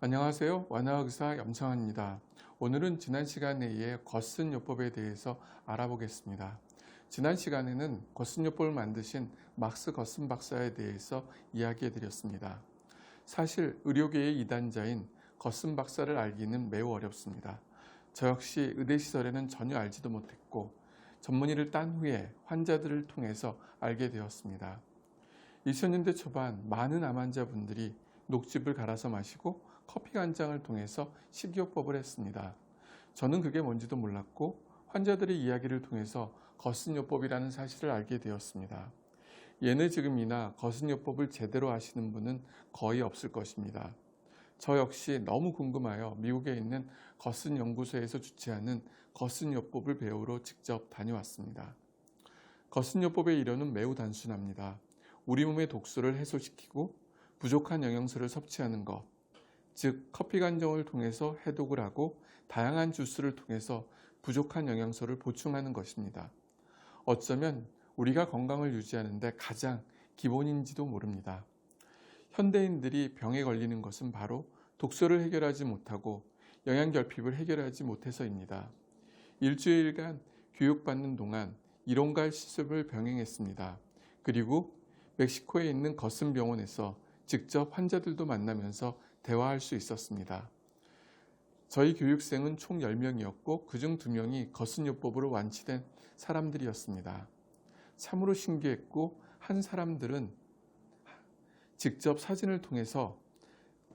안녕하세요. 완화의사 염성환입니다. 오늘은 지난 시간에 이어 거슨요법에 대해서 알아보겠습니다. 지난 시간에는 거슨요법을 만드신 막스 거슨 박사에 대해서 이야기해 드렸습니다. 사실 의료계의 이단자인 거슨 박사를 알기는 매우 어렵습니다. 저 역시 의대 시설에는 전혀 알지도 못했고 전문의를 딴 후에 환자들을 통해서 알게 되었습니다. 2000년대 초반 많은 암 환자분들이 녹즙을 갈아서 마시고 커피 간장을 통해서 식이요법을 했습니다. 저는 그게 뭔지도 몰랐고 환자들의 이야기를 통해서 거슨요법이라는 사실을 알게 되었습니다. 예내 지금이나 거슨요법을 제대로 아시는 분은 거의 없을 것입니다. 저 역시 너무 궁금하여 미국에 있는 거슨 연구소에서 주최하는 거슨 요법을 배우러 직접 다녀왔습니다. 거슨 요법의 이론은 매우 단순합니다. 우리 몸의 독소를 해소시키고 부족한 영양소를 섭취하는 것, 즉 커피 간정을 통해서 해독을 하고 다양한 주스를 통해서 부족한 영양소를 보충하는 것입니다. 어쩌면 우리가 건강을 유지하는데 가장 기본인지도 모릅니다. 현대인들이 병에 걸리는 것은 바로 독소를 해결하지 못하고 영양 결핍을 해결하지 못해서입니다. 일주일간 교육받는 동안 이론과 실습을 병행했습니다. 그리고 멕시코에 있는 거슨 병원에서 직접 환자들도 만나면서 대화할 수 있었습니다. 저희 교육생은 총 10명이었고 그중 2명이 거슨요법으로 완치된 사람들이었습니다. 참으로 신기했고 한 사람들은 직접 사진을 통해서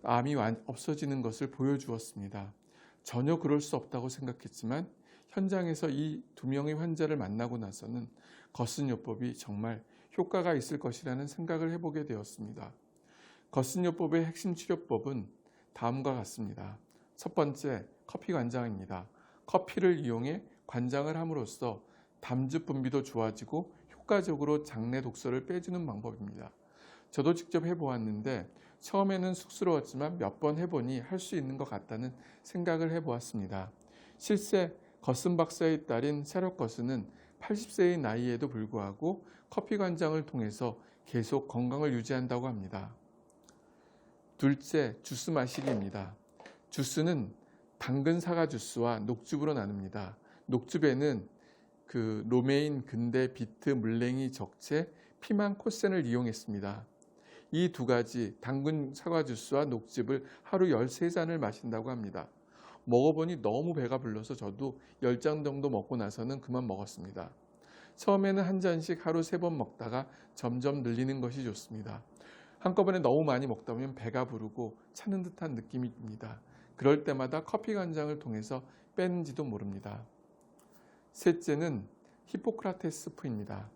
암이 없어지는 것을 보여주었습니다. 전혀 그럴 수 없다고 생각했지만 현장에서 이 두 명의 환자를 만나고 나서는 거슨요법이 정말 효과가 있을 것이라는 생각을 해보게 되었습니다. 거슨요법의 핵심 치료법은 다음과 같습니다. 첫 번째, 커피 관장입니다. 커피를 이용해 관장을 함으로써 담즙 분비도 좋아지고 효과적으로 장내 독소를 빼주는 방법입니다. 저도 직접 해보았는데 처음에는 쑥스러웠지만 몇 번 해보니 할 수 있는 것 같다는 생각을 해보았습니다. 실제 거슨 박사의 딸인 세력 거슨은 80세의 나이에도 불구하고 커피 관장을 통해서 계속 건강을 유지한다고 합니다. 둘째, 주스 마시기입니다. 주스는 당근 사과 주스와 녹즙으로 나눕니다. 녹즙에는 그 로메인, 근대, 비트, 물냉이, 적채, 피망, 코센을 이용했습니다. 이 두 가지 당근 사과 주스와 녹즙을 하루 13잔을 마신다고 합니다. 먹어보니 너무 배가 불러서 저도 10잔 정도 먹고 나서는 그만 먹었습니다. 처음에는 한 잔씩 하루 세 번 먹다가 점점 늘리는 것이 좋습니다. 한꺼번에 너무 많이 먹다 보면 배가 부르고 차는 듯한 느낌입니다. 그럴 때마다 커피 간장을 통해서 빼는지도 모릅니다. 셋째는 히포크라테스프입니다.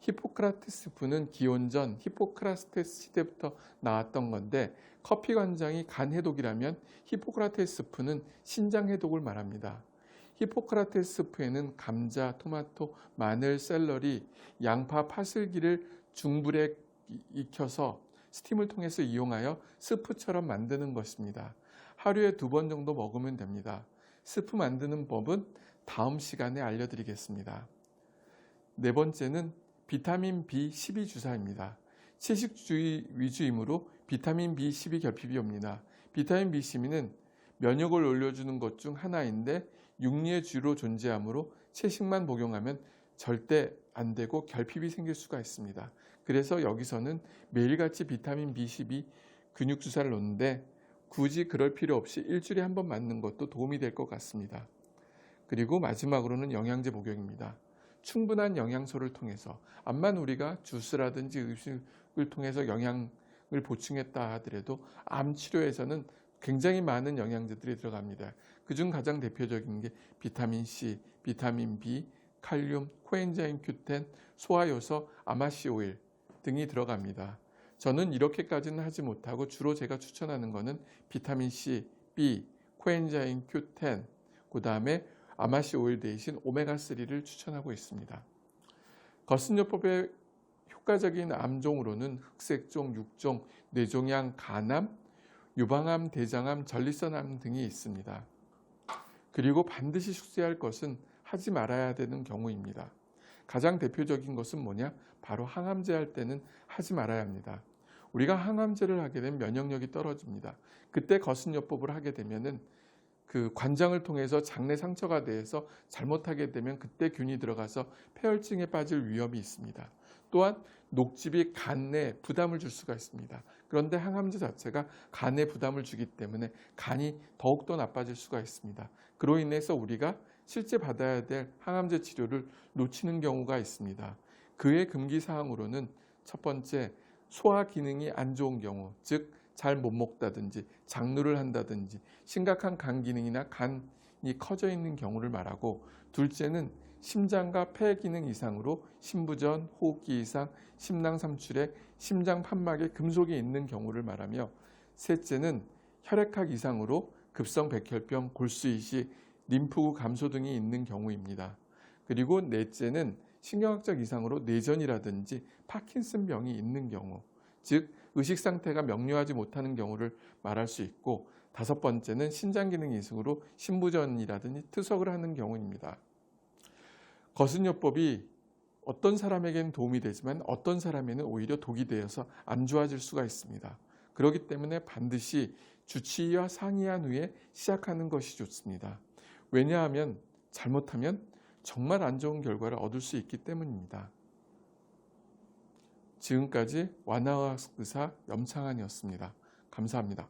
히포크라테스프는 기원전 히포크라테스 시대부터 나왔던 건데 커피 관장이 간 해독이라면 히포크라테스프는 신장 해독을 말합니다. 히포크라테스프에는 감자, 토마토, 마늘, 샐러리, 양파, 파슬기를 중불에 익혀서 스팀을 통해서 이용하여 스프처럼 만드는 것입니다. 하루에 두 번 정도 먹으면 됩니다. 스프 만드는 법은 다음 시간에 알려드리겠습니다. 네 번째는 비타민 B12 주사입니다. 채식주의 위주이므로 비타민 B12 결핍이 옵니다. 비타민 B12는 면역을 올려주는 것 중 하나인데 육류의 주로 존재하므로 채식만 복용하면 절대 안 되고 결핍이 생길 수가 있습니다. 그래서 여기서는 매일같이 비타민 B12 근육 주사를 놓는데 굳이 그럴 필요 없이 일주일에 한 번 맞는 것도 도움이 될 것 같습니다. 그리고 마지막으로는 영양제 복용입니다. 충분한 영양소를 통해서 암만 우리가 주스라든지 음식을 통해서 영양을 보충했다 하더라도 암 치료에서는 굉장히 많은 영양제들이 들어갑니다. 그중 가장 대표적인 게 비타민 C, 비타민 B, 칼륨, 코엔자임 Q10, 소화효소, 아마시 오일 등이 들어갑니다. 저는 이렇게까지는 하지 못하고 주로 제가 추천하는 것은 비타민 C, B, 코엔자임 Q10, 그 다음에 아마시 오일 대신 오메가3를 추천하고 있습니다. 거슨요법의 효과적인 암종으로는 흑색종, 육종, 뇌종양, 간암, 유방암, 대장암, 전립선암 등이 있습니다. 그리고 반드시 숙제할 것은 하지 말아야 되는 경우입니다. 가장 대표적인 것은 뭐냐? 바로 항암제 할 때는 하지 말아야 합니다. 우리가 항암제를 하게 되면 면역력이 떨어집니다. 그때 거슴요법을 하게 되면은 그 관장을 통해서 장내 상처가 돼서 잘못하게 되면 그때 균이 들어가서 폐혈증에 빠질 위험이 있습니다. 또한 녹즙이 간에 부담을 줄 수가 있습니다. 그런데 항암제 자체가 간에 부담을 주기 때문에 간이 더욱더 나빠질 수가 있습니다. 그로 인해서 우리가 실제 받아야 될 항암제 치료를 놓치는 경우가 있습니다. 그의 금기 사항으로는 첫 번째 소화 기능이 안 좋은 경우, 즉 잘 못 먹다든지 장누를 한다든지 심각한 간 기능이나 간이 커져 있는 경우를 말하고 둘째는 심장과 폐 기능 이상으로 심부전, 호흡기 이상, 심낭 삼출에 심장 판막에 금속이 있는 경우를 말하며 셋째는 혈액학 이상으로 급성 백혈병, 골수이식, 림프구 감소 등이 있는 경우입니다. 그리고 넷째는 신경학적 이상으로 뇌전이라든지 파킨슨 병이 있는 경우, 즉 의식 상태가 명료하지 못하는 경우를 말할 수 있고 다섯 번째는 신장 기능 이상으로 신부전이라든지 투석을 하는 경우입니다. 거슴요법이 어떤 사람에게는 도움이 되지만 어떤 사람에는 오히려 독이 되어서 안 좋아질 수가 있습니다. 그렇기 때문에 반드시 주치의와 상의한 후에 시작하는 것이 좋습니다. 왜냐하면 잘못하면 정말 안 좋은 결과를 얻을 수 있기 때문입니다. 지금까지 완화의사 염창환이었습니다. 감사합니다.